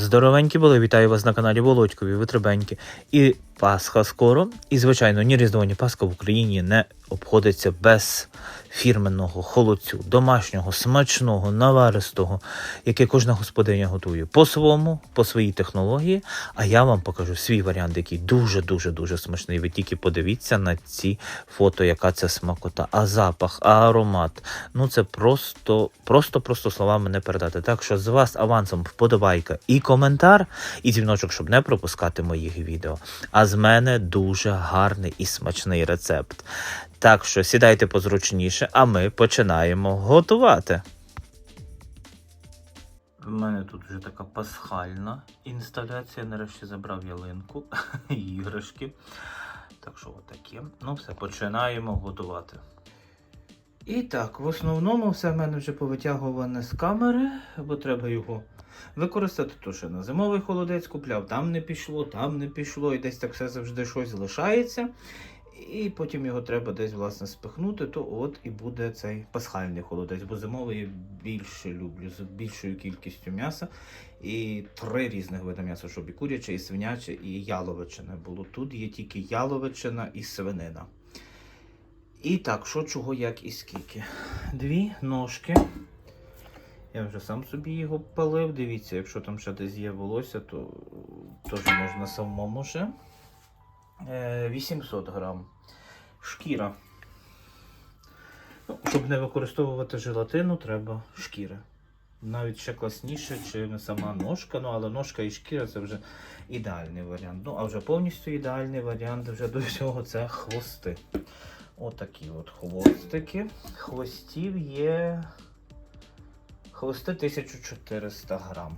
Здоровенькі були, вітаю вас на каналі Володькові, Витребеньки. І Пасха скоро. І, звичайно, ні Різдво, ні Пасха в Україні не обходиться без фірменного холодцю, домашнього, смачного, наваристого, яке кожна господиня готує по своєму, по своїй технології. А я вам покажу свій варіант, який дуже-дуже дуже смачний. Ви тільки подивіться на ці фото, яка це смакота. А запах, а аромат. Ну це просто, просто, просто словами не передати. Так що з вас авансом вподобайка і коментар, і дзвіночок, щоб не пропускати моїх відео. А з мене дуже гарний і смачний рецепт. Так що сідайте позручніше, а ми починаємо готувати. В мене тут вже така пасхальна інсталяція. Нарешті забрав ялинку іграшки. Так що отакі. Ну все, починаємо готувати. І так, в основному все в мене вже повитягуване з камери, бо треба його використати. То що на зимовий холодець купляв, там не пішло, там не пішло, і десь так все завжди щось залишається. І потім його треба десь власне спихнути, то от і буде цей пасхальний холодець, бо зимовий я більше люблю з більшою кількістю м'яса. І три різних види м'яса, щоб і куряче, і свиняче, і яловичине було. Тут є тільки яловичина і свинина. І так, що чого, як і скільки. Дві ножки. Я вже сам собі його палив. Дивіться, якщо там ще десь є волосся, то теж можна самому ще. Е, 800 грам. Шкіра. Ну, щоб не використовувати желатину, треба шкіра. Навіть ще класніше, чим сама ножка, ну але ножка і шкіра це вже ідеальний варіант. Ну, а вже повністю ідеальний варіант вже до всього це хвости. Отакі от хвостики. Хвостів є. Хвости 1400 грам.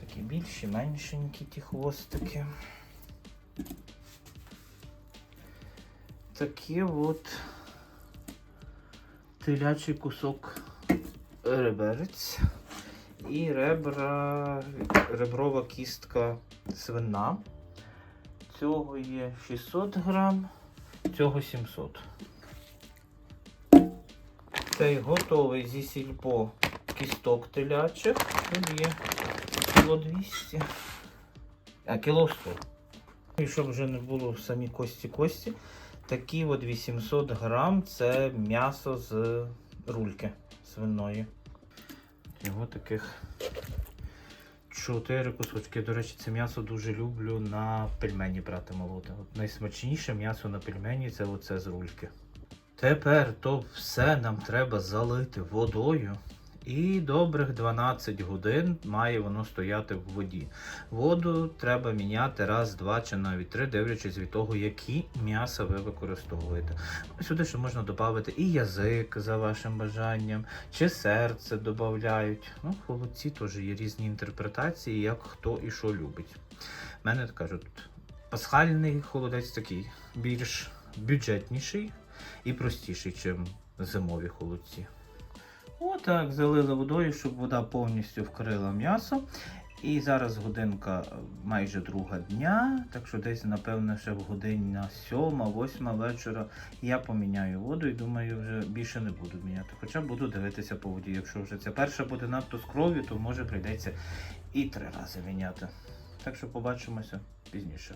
Такі більші, меншенькі ті хвостики. Такий от телячий кусок реберець і ребра, реброва кістка свина. Цього є 600 грам, цього 700. Цей готовий зі сільпо кісток телячих. Тут є кіло 200, а кіло 100. І щоб вже не було самі кості-кості, такі от 800 грам це м'ясо з рульки свиної. Його таких 4 кусочки. До речі, це м'ясо дуже люблю на пельмені брати молоте. От найсмачніше м'ясо на пельмені це оце з рульки. Тепер то все нам треба залити водою. І добрих 12 годин має воно стояти в воді. Воду треба міняти раз, два чи навіть три, дивлячись від того, які м'яса ви використовуєте. Сюди ще можна додати і язик за вашим бажанням, чи серце додають. Ну, холодці теж є різні інтерпретації, як хто і що любить. У мене кажуть, пасхальний холодець такий більш бюджетніший і простіший, ніж зимові холодці. Отак, залили водою, щоб вода повністю вкрила м'ясо. І зараз годинка е, майже друга дня, так що десь, напевно, ще в годині на сьома, восьма вечора я поміняю воду і думаю, вже більше не буду міняти. Хоча буду дивитися по воді. Якщо вже ця перша буде надто з кров'ю, то може прийдеться і три рази міняти. Так що побачимося пізніше.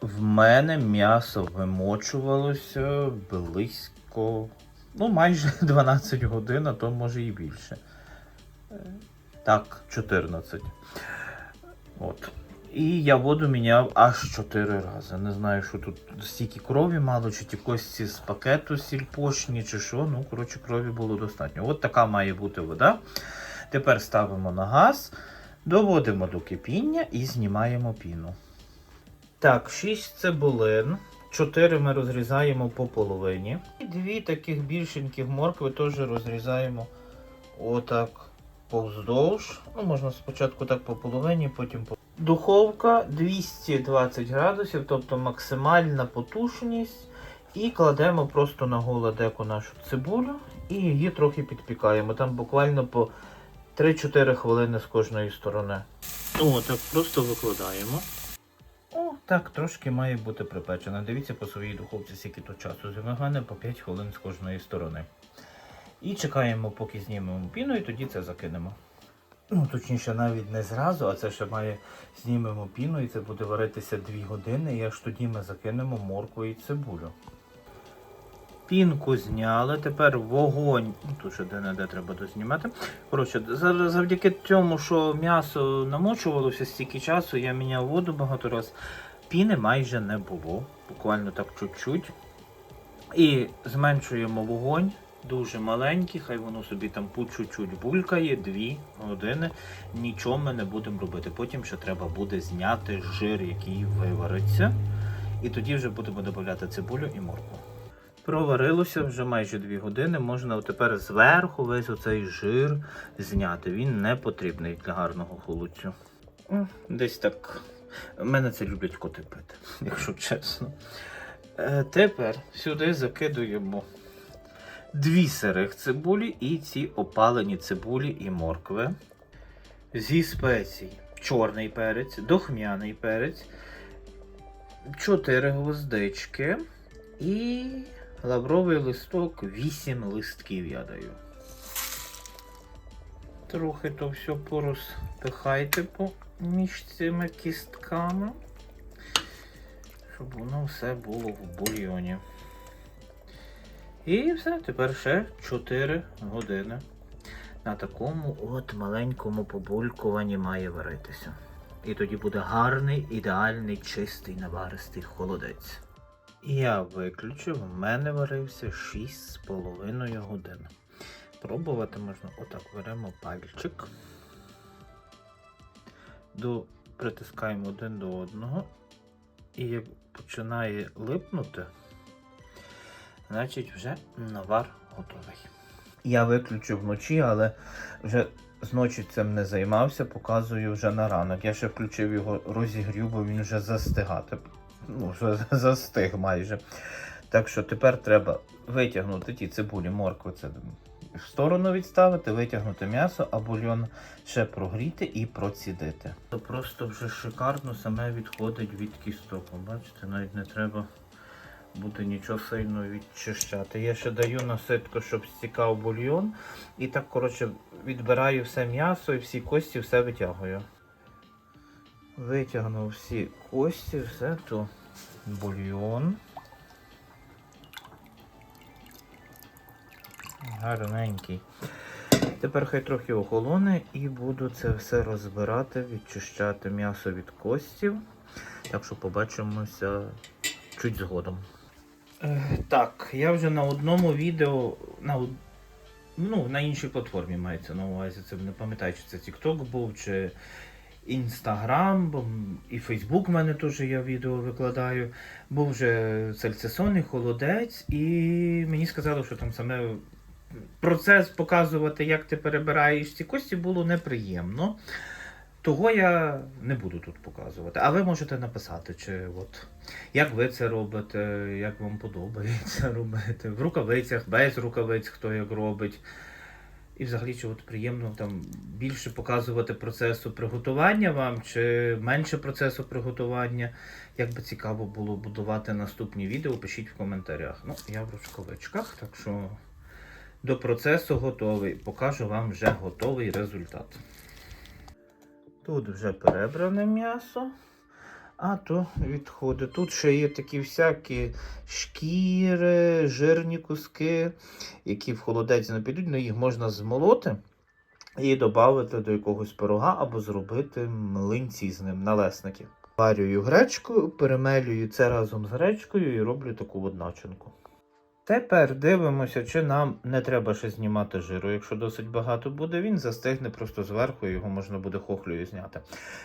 В мене м'ясо вимочувалося близько ну, майже 12 годин, а то може і більше. Так, 14. От. І я воду міняв аж 4 рази. Не знаю, що тут стільки крові мало, чи ті кості з пакету сільпошні, чи що. Ну, коротше, крові було достатньо. От така має бути вода. Тепер ставимо на газ, доводимо до кипіння і знімаємо піну. Так, 6 цибулин. Чотири ми розрізаємо по половині. І дві таких більшеньких моркви теж розрізаємо отак повздовж. Ну, можна спочатку так по половині, потім по. Духовка 220 градусів, тобто максимальна потужність. І кладемо просто на голе деко нашу цибулю і її трохи підпікаємо. Там буквально по 3-4 хвилини з кожної сторони. О, так просто викладаємо. Так, трошки має бути припечена. Дивіться по своїй духовці, скільки то часу. Зимагане по 5 хвилин з кожної сторони. І чекаємо, поки знімемо піну, і тоді це закинемо. Ну, точніше, навіть не зразу, а це ще має знімемо піну і це буде варитися 2 години, і аж тоді ми закинемо моркву і цибулю. Пінку зняли, тепер вогонь. Ну, Тут ще де-не-де треба дознімати. Коротше, завдяки тому, що м'ясо намочувалося стільки часу, я міняв воду багато разів. Піни майже не було, буквально так чуть-чуть. І зменшуємо вогонь, дуже маленький, хай воно собі там по чуть-чуть булькає, 2 години. Нічого ми не будемо робити. Потім ще треба буде зняти жир, який вивариться. І тоді вже будемо додавати цибулю і моркву. Проварилося вже майже 2 години. Можна тепер зверху весь оцей жир зняти. Він не потрібний для гарного холодцю. Десь так. Мене це люблять коти пити, якщо чесно. Е, тепер сюди закидуємо дві сирих цибулі і ці опалені цибулі і моркви. Зі спецій чорний перець, дохмяний перець, чотири гвоздички і лавровий листок, 8 листків я даю. Трохи то все порозпихайте по між цими кістками, щоб воно все було в бульйоні. І все, тепер ще 4 години. На такому от маленькому побулькуванні має варитися. І тоді буде гарний, ідеальний, чистий, наваристий холодець. Я виключив, в мене варився 6,5 годин. Пробувати можна отак беремо пальчик. До, притискаємо один до одного. І як починає липнути, значить вже навар готовий. Я виключив вночі, але вже зночі цим не займався, показую вже на ранок. Я ще включив його розігрів, бо він вже застигати. Ну, вже застиг майже. Так що тепер треба витягнути ті цибулі, моркви, це в сторону відставити, витягнути м'ясо, а бульйон ще прогріти і процідити. То просто вже шикарно саме відходить від кісток. Бачите, навіть не треба буде нічого сильно відчищати. Я ще даю на ситку, щоб стікав бульйон. І так, коротше, відбираю все м'ясо і всі кості, все витягую. Витягнув всі кості, все то бульйон. Гарненький. Тепер хай трохи охолоне і буду це все розбирати, відчищати м'ясо від костів. Так що побачимося чуть згодом. Е, так, я вже на одному відео, на, ну, на іншій платформі мається на увазі. Це не пам'ятаю, чи це TikTok був, чи Instagram, і Facebook в мене теж я відео викладаю. Був вже сальцесонний холодець, і мені сказали, що там саме процес показувати, як ти перебираєш ці кості, було неприємно. Того я не буду тут показувати. А ви можете написати, чи от як ви це робите, як вам подобається робити. В рукавицях, без рукавиць, хто як робить. І взагалі, чи от приємно там більше показувати процесу приготування вам, чи менше процесу приготування. Як би цікаво було будувати наступні відео, пишіть в коментарях. Ну, я в рукавичках, так що до процесу готовий. Покажу вам вже готовий результат. Тут вже перебране м'ясо, а то відходи. Тут ще є такі всякі шкіри, жирні куски, які в холодець не підуть, але їх можна змолоти і додати до якогось пирога або зробити млинці з ним, налесники. Варюю гречку, перемелюю це разом з гречкою і роблю таку от начинку. Тепер дивимося, чи нам не треба ще знімати жиру. Якщо досить багато буде, він застигне просто зверху, його можна буде хохлею зняти.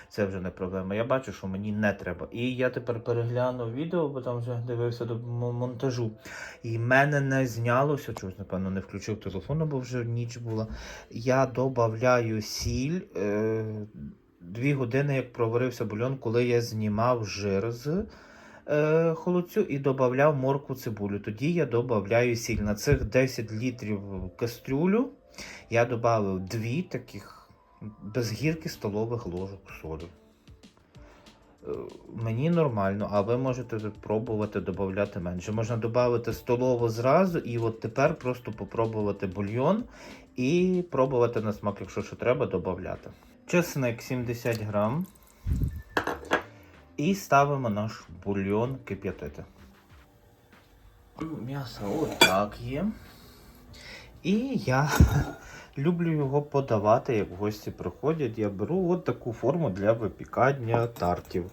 Це вже не проблема. Я бачу, що мені не треба. І я тепер переглянув відео, бо там вже дивився до монтажу. І мене не знялося, чогось, напевно, не включив телефон, бо вже ніч була. Я додаю сіль. Е- Дві години, як проварився бульон, коли я знімав жир з е, холодцю і додавав моркву цибулю. Тоді я додаю сіль. На цих 10 літрів кастрюлю я додав дві таких без гірки столових ложок солі. Е, Мені нормально, а ви можете пробувати додати менше. Можна додати столову зразу, і от тепер просто попробувати бульйон і пробувати на смак, якщо що треба, додати. Чесник 70 грам. І ставимо наш бульйон кип'ятити. М'ясо отак є. І я люблю його подавати, як гості приходять. Я беру от таку форму для випікання тартів.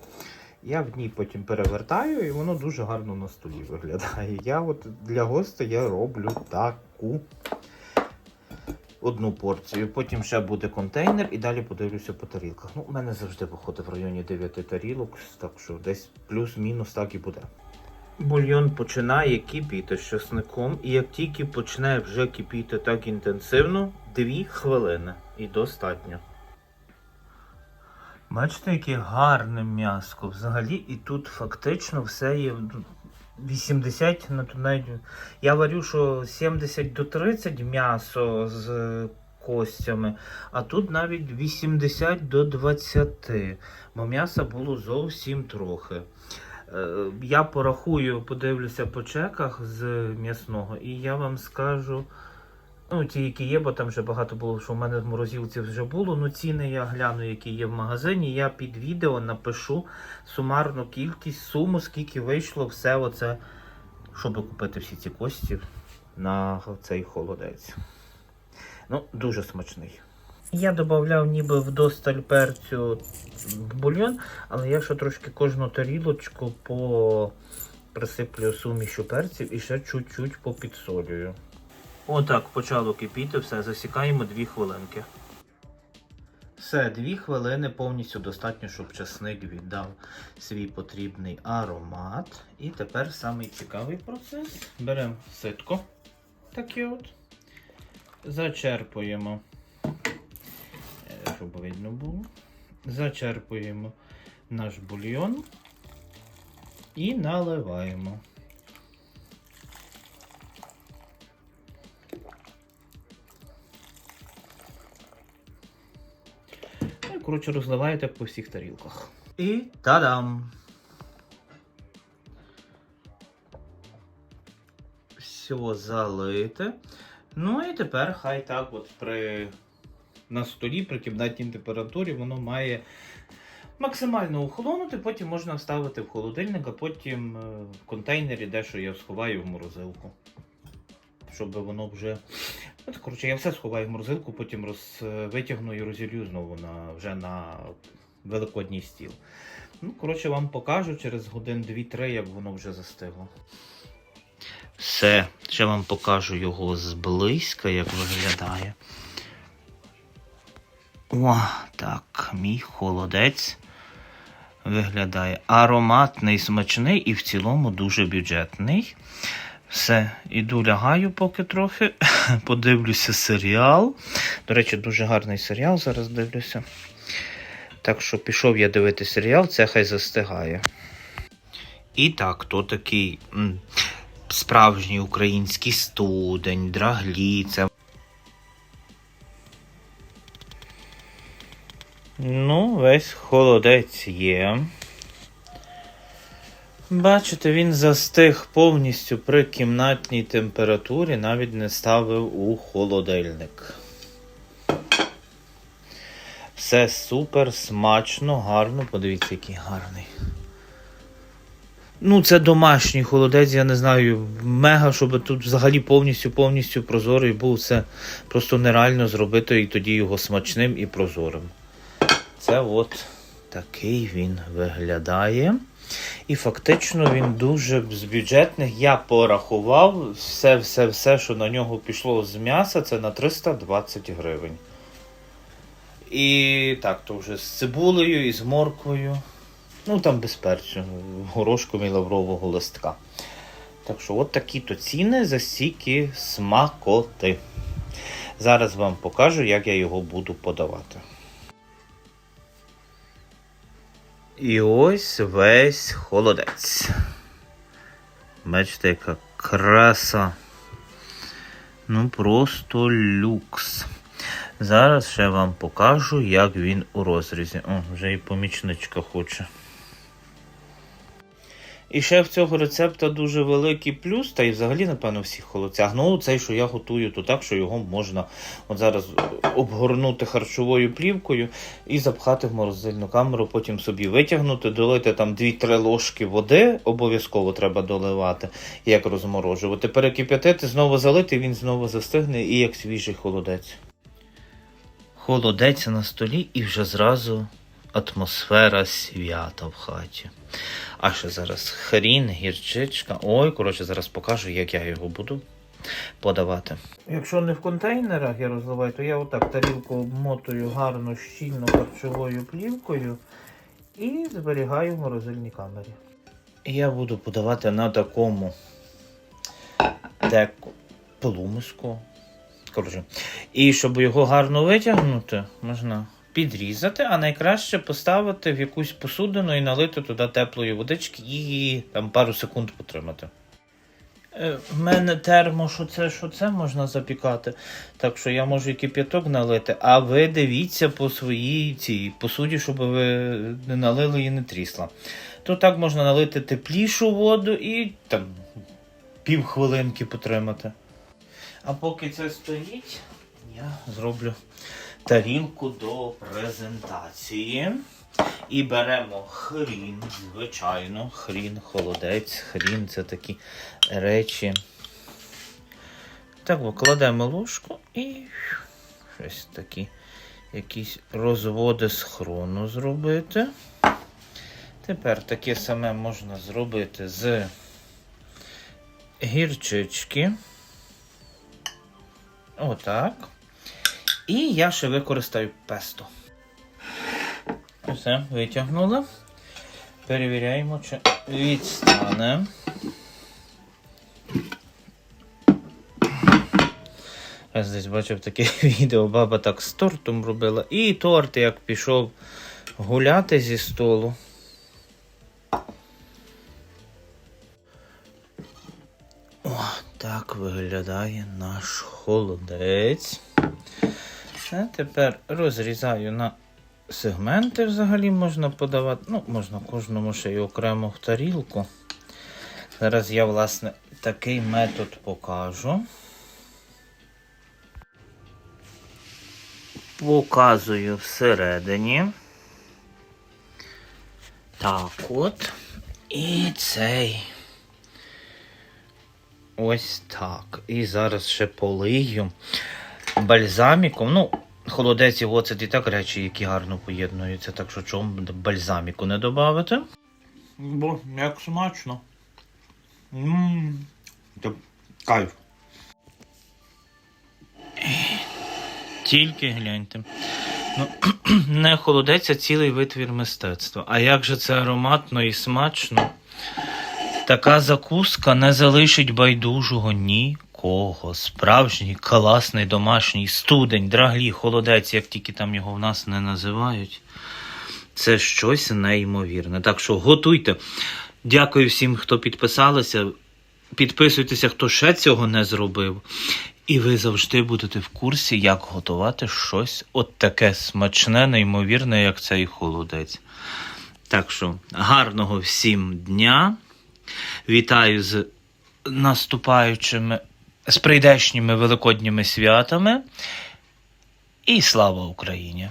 Я в ній потім перевертаю і воно дуже гарно на столі виглядає. Я от для гостей я роблю таку одну порцію. Потім ще буде контейнер і далі подивлюся по тарілках. Ну, у мене завжди виходить в районі 9 тарілок, так що десь плюс-мінус так і буде. Бульйон починає кипіти з чесником, і як тільки почне вже кипіти так інтенсивно, 2 хвилини і достатньо. Бачите, яке гарне м'яско. Взагалі, і тут фактично все є. Ну, 80, ну навіть я варю, що 70 до 30 м'ясо з костями, а тут навіть 80 до 20, бо м'яса було зовсім трохи. Е, Я порахую, подивлюся по чеках з м'ясного, і я вам скажу. Ну, ті, які є, бо там вже багато було, що в мене в морозилці вже було. Ну, ціни я гляну, які є в магазині. Я під відео напишу сумарну кількість, суму, скільки вийшло все оце, щоб купити всі ці кості на цей холодець. Ну, дуже смачний. Я додавав ніби вдосталь перцю в бульйон, але я ще трошки кожну тарілочку по присиплю сумішу перців і ще чуть-чуть попідсолюю. Отак почало кипіти, все, засікаємо 2 хвилинки. Все, 2 хвилини повністю достатньо, щоб часник віддав свій потрібний аромат. І тепер самий цікавий процес. Беремо ситко, таке от, зачерпуємо, е, щоб видно було. Зачерпуємо наш бульйон і наливаємо. Коротше, розливаєте по всіх тарілках. І та-дам! Все залите. Ну і тепер хай так от при на столі при кімнатній температурі воно має максимально охолонути, потім можна вставити в холодильник, а потім е, в контейнері дещо я сховаю в морозилку. Щоб воно вже. Так, коротше, я все сховаю в морозилку, потім роз... витягну і розілью знову на... вже на великодній стіл. Ну, коротше, вам покажу через годин 2-3, як воно вже застигло. Все, ще вам покажу його зблизька, як виглядає. О, так, мій холодець виглядає ароматний, смачний і в цілому дуже бюджетний. Все, іду лягаю поки трохи. Подивлюся серіал. До речі, дуже гарний серіал зараз дивлюся. Так що пішов я дивитися серіал, це хай застигає. І так, то такий справжній український студень, драглі. Це Ну, весь холодець є. Бачите, він застиг повністю при кімнатній температурі, навіть не ставив у холодильник. Все супер, смачно, гарно. Подивіться, який гарний. Ну, це домашній холодець, я не знаю, мега, щоб тут взагалі повністю повністю прозорий був. Це просто нереально зробити і тоді його смачним і прозорим. Це от такий він виглядає. І фактично він дуже з бюджетних. Я порахував все, все, все, що на нього пішло з м'яса, це на 320 гривень. І так, то вже з цибулею і з морквою. Ну там без перцю, горошком і лаврового листка. Так що, от такі то ціни за стільки смакоти. Зараз вам покажу, як я його буду подавати. І ось весь холодець. Бачите, яка краса. Ну, просто люкс. Зараз ще вам покажу, як він у розрізі. О, вже і помічничка хоче. І ще в цього рецепта дуже великий плюс, та й взагалі, напевно, всіх холодцях. Ну, цей, що я готую, то так, що його можна от зараз обгорнути харчовою плівкою і запхати в морозильну камеру, потім собі витягнути, долити там 2-3 ложки води, обов'язково треба доливати, як розморожувати. Перекип'ятити, знову залити, він знову застигне і як свіжий холодець. Холодець на столі і вже зразу атмосфера свята в хаті. А ще зараз хрін, гірчичка. Ой, коротше, зараз покажу, як я його буду подавати. Якщо не в контейнерах я розливаю, то я отак тарілку обмотую гарно щільно харчовою плівкою і зберігаю в морозильній камері. Я буду подавати на такому деку полумиску. Коротше. І щоб його гарно витягнути, можна підрізати, а найкраще поставити в якусь посудину і налити туди теплої водички і там пару секунд потримати. Е, В мене термо, що це, що це можна запікати. Так що я можу і кип'яток налити, а ви дивіться по своїй цій посуді, щоб ви не налили і не трісла. То так можна налити теплішу воду і там півхвилинки потримати. А поки це стоїть, я зроблю тарілку до презентації. І беремо хрін, звичайно, хрін, холодець, хрін це такі речі. Так, кладемо ложку і щось такі якісь розводи з хрону зробити. Тепер таке саме можна зробити з гірчички. Отак. І я ще використаю песто. Все, витягнули. Перевіряємо, чи відстане. Я десь бачив таке відео, баба так з тортом робила. І торт як пішов гуляти зі столу. О, так виглядає наш холодець. Все, тепер розрізаю на сегменти взагалі можна подавати. Ну, можна кожному ще й окремо в тарілку. Зараз я, власне, такий метод покажу. Показую всередині. Так от. І цей. Ось так. І зараз ще полию бальзаміком. Ну, холодець і оцет і так речі, які гарно поєднуються, так що чому бальзаміку не додати? Бо як смачно. Ммм. Кайф. Тільки гляньте. Ну, не холодець, а цілий витвір мистецтва. А як же це ароматно і смачно? Така закуска не залишить байдужого нікого. Справжній класний домашній студень, драглі, холодець, як тільки там його в нас не називають. Це щось неймовірне. Так що готуйте. Дякую всім, хто підписалися. Підписуйтеся, хто ще цього не зробив. І ви завжди будете в курсі, як готувати щось от таке смачне, неймовірне, як цей холодець. Так що, гарного всім дня. Вітаю з наступаючими, з прийдешніми великодніми святами. І слава Україні!